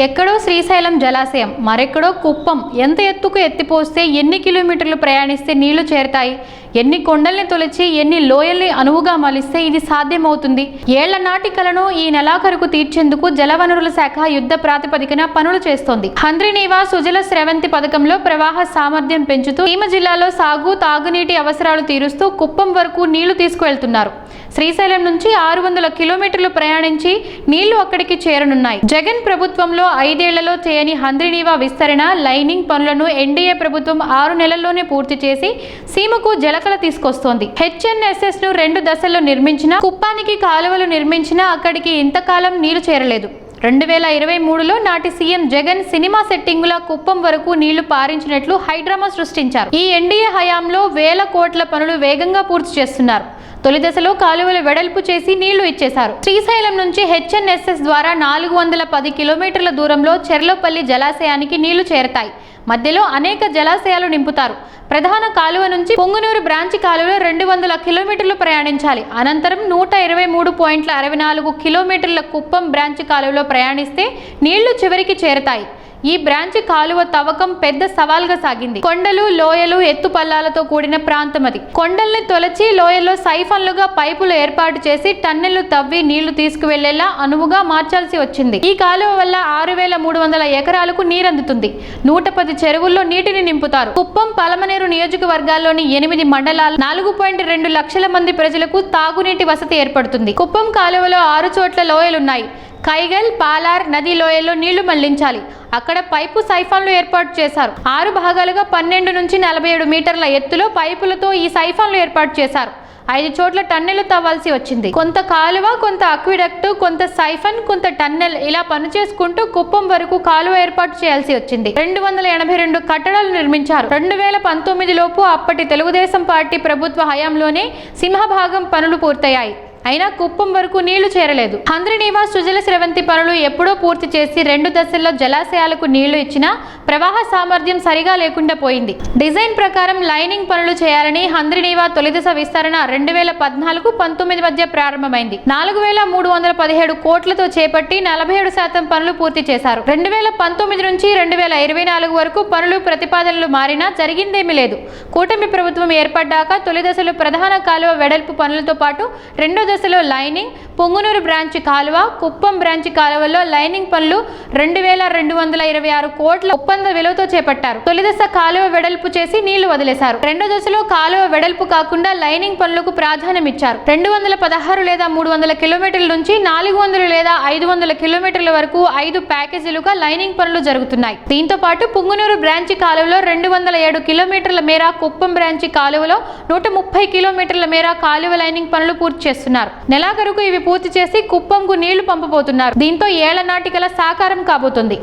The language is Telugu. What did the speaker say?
ఎక్కడో శ్రీశైలం జలాశయం మరెక్కడో కుప్పం. ఎంత ఎత్తుకు ఎత్తిపోస్తే ఎన్ని కిలోమీటర్లు ప్రయాణిస్తే నీళ్ళు చేరతాయి? ఎన్ని కొండల్ని తొలిచి ఎన్ని లోయల్ని అనువుగా మలిస్తే ఇది సాధ్యమవుతుంది? ఏళ్ళ నాటి కలను ఈ నెలాఖరుకు తీర్చేందుకు జలవనరుల శాఖ యుద్ధ ప్రాతిపదికన పనులు చేస్తోంది. హంద్రినీవా సుజల స్రవంతి పథకంలో ప్రవాహ సామర్థ్యం పెంచుతూ సీమ జిల్లాలో సాగు తాగునీటి అవసరాలు తీరుస్తూ కుప్పం వరకు నీళ్ళు తీసుకువెళ్తున్నారు. శ్రీశైలం నుంచి ఆరు వందల కిలోమీటర్లు ప్రయాణించి నీళ్ళు అక్కడికి చేరనున్నాయి. జగన్ ప్రభుత్వంలో ఐదేళ్ళలో చేయని హంద్రినీవా విస్తరణ లైనింగ్ పనులను ఎన్డీఏ ప్రభుత్వం ఆరు నెలల్లోనే పూర్తి చేసి సీమకు జలకల తీసుకొస్తోంది. హెచ్ఎన్ఎస్ఎస్ను రెండు దశల్లో నిర్మించిన కుప్పానికి కాలువలు నిర్మించినా అక్కడికి ఇంతకాలం నీరు చేరలేదు. రెండు వేల ఇరవై మూడులో నాటి సీఎం జగన్ సినిమా సెట్టింగుల కుప్పం వరకు నీళ్ళు పారించినట్లు హైడ్రామా సృష్టించారు. ఈ ఎన్డీఏ హయాంలో వేల కోట్ల పనులు వేగంగా పూర్తి చేస్తున్నారు. తొలి దశలో కాలువలు వెడల్పు చేసి నీళ్ళు ఇచ్చేశారు. శ్రీశైలం నుంచి హెచ్ఎన్ఎస్ఎస్ ద్వారా నాలుగు వందల పది కిలోమీటర్ల దూరంలో చెర్లోపల్లి జలాశయానికి నీళ్ళు చేరతాయి. మధ్యలో అనేక జలాశయాలు నింపుతారు. ప్రధాన కాలువ నుంచి పొంగునూరు బ్రాంచ్ కాలువలో రెండు వందల కిలోమీటర్లు ప్రయాణించాలి. అనంతరం నూట ఇరవై మూడు పాయింట్ల అరవై నాలుగు కిలోమీటర్ల కుప్పం బ్రాంచ్ కాలువలో ప్రయాణిస్తే నీళ్ళు చివరికి చేరతాయి. ఈ బ్రాంచి కాలువ తవ్వకం పెద్ద సవాల్గా సాగింది. కొండలు లోయలు ఎత్తుపల్లాలతో కూడిన ప్రాంతం అది. కొండల్ని తొలచి లోయల్లో సైఫన్లుగా పైపులు ఏర్పాటు చేసి టన్నెళ్ళు తవ్వి నీళ్ళు తీసుకువెళ్ళేలా అనువుగా మార్చాల్సి వచ్చింది. ఈ కాలువ వల్ల ఆరు వేల మూడు వందల ఎకరాలకు నీరందుతుంది. నూట పది చెరువుల్లో నీటిని నింపుతారు. కుప్పం పలమనేరు నియోజకవర్గాల్లోని ఎనిమిది మండలాలు నాలుగు పాయింట్ రెండు లక్షల మంది ప్రజలకు తాగునీటి వసతి ఏర్పడుతుంది. కుప్పం కాలువలో ఆరు చోట్ల లోయలున్నాయి. కైగల్ పాలార్ నది లోయల్లో నీళ్ళు మళ్ళించాలి. అక్కడ పైపు సైఫాన్లు ఏర్పాటు చేశారు. ఆరు భాగాలుగా పన్నెండు నుంచి నలభై ఏడు మీటర్ల ఎత్తులో పైపులతో ఈ సైఫాన్లు ఏర్పాటు చేశారు. ఐదు చోట్ల టన్నెలు తవ్వాల్సి వచ్చింది. కొంత కాలువ కొంత అక్విడక్ట్ కొంత సైఫన్ కొంత టన్నెల్ ఇలా పనిచేసుకుంటూ కుప్పం వరకు కాలువ ఏర్పాటు చేయాల్సి వచ్చింది. రెండు వందల ఎనభై రెండు కట్టడాలు నిర్మించారు. రెండు వేల పంతొమ్మిది లోపు అప్పటి తెలుగుదేశం పార్టీ ప్రభుత్వ హయాంలోనే సింహభాగం పనులు పూర్తయ్యాయి. అయినా కుప్పం వరకు నీళ్ళు చేరలేదు. హంద్రినీవా సుజల స్రవంతి పనులు ఎప్పుడో పూర్తి చేసి రెండు దశల్లో జలాశయాలకు నీళ్ళు ఇచ్చినా ప్రవాహ సామర్థ్యం సరిగా లేకుండా పోయింది. డిజైన్ ప్రకారం లైనింగ్ పనులు చేయాలని హంద్రినీవా తొలిదశ విస్తరణ రెండు వేల పద్నాలుగు పంతొమ్మిది మధ్య ప్రారంభమైంది. నాలుగు వేల మూడు వందల పదిహేడు కోట్లతో చేపట్టి నలభై ఏడు శాతం పనులు పూర్తి చేశారు. రెండు వేల పంతొమ్మిది నుంచి రెండు వేల ఇరవై నాలుగు వరకు పనులు ప్రతిపాదనలు మారినా జరిగిందేమీ లేదు. కూటమి ప్రభుత్వం ఏర్పడ్డాక తొలి దశలో ప్రధాన కాలువ వెడల్పు పనులతో పాటు రెండో దశలో లైనింగ్ పొంగునూరు బ్రాంచ్ కాలువ కుప్పం బ్రాంచ్ కాలువలో లైనింగ్ పనులు రెండు వేల రెండు వందల ఇరవై ఆరు కోట్ల ఒప్పంద విలువతో చేపట్టారు. తొలి దశ కాలువ వెడల్పు చేసి నీళ్ళు వదిలేశారు. రెండో దశలో కాలువ వెడల్పు కాకుండా లైనింగ్ పనులకు ప్రాధాన్యం ఇచ్చారు. రెండు వందల పదహారు లేదా మూడు వందల కిలోమీటర్ల నుంచి నాలుగు వందలు లేదా ఐదు వందల కిలోమీటర్ల వరకు ఐదు ప్యాకేజీలుగా లైనింగ్ పనులు జరుగుతున్నాయి. దీంతో పాటు పుంగునూరు బ్రాంచ్ కాలువలో రెండు వందల ఏడు కిలోమీటర్ల మేర కుప్పం బ్రాంచి కాలువలో నూట ముప్పై కిలోమీటర్ల మేర కాలువ లైనింగ్ పనులు పూర్తి చేస్తున్నారు. చేస్తున్నారు. నెలాఖరుకు ఇవి పూర్తి చేసి కుప్పంకు నీళ్ళు పంపబోతున్నారు. దీంతో ఏళ్ళ నాటికల సాకారం కాబోతుంది.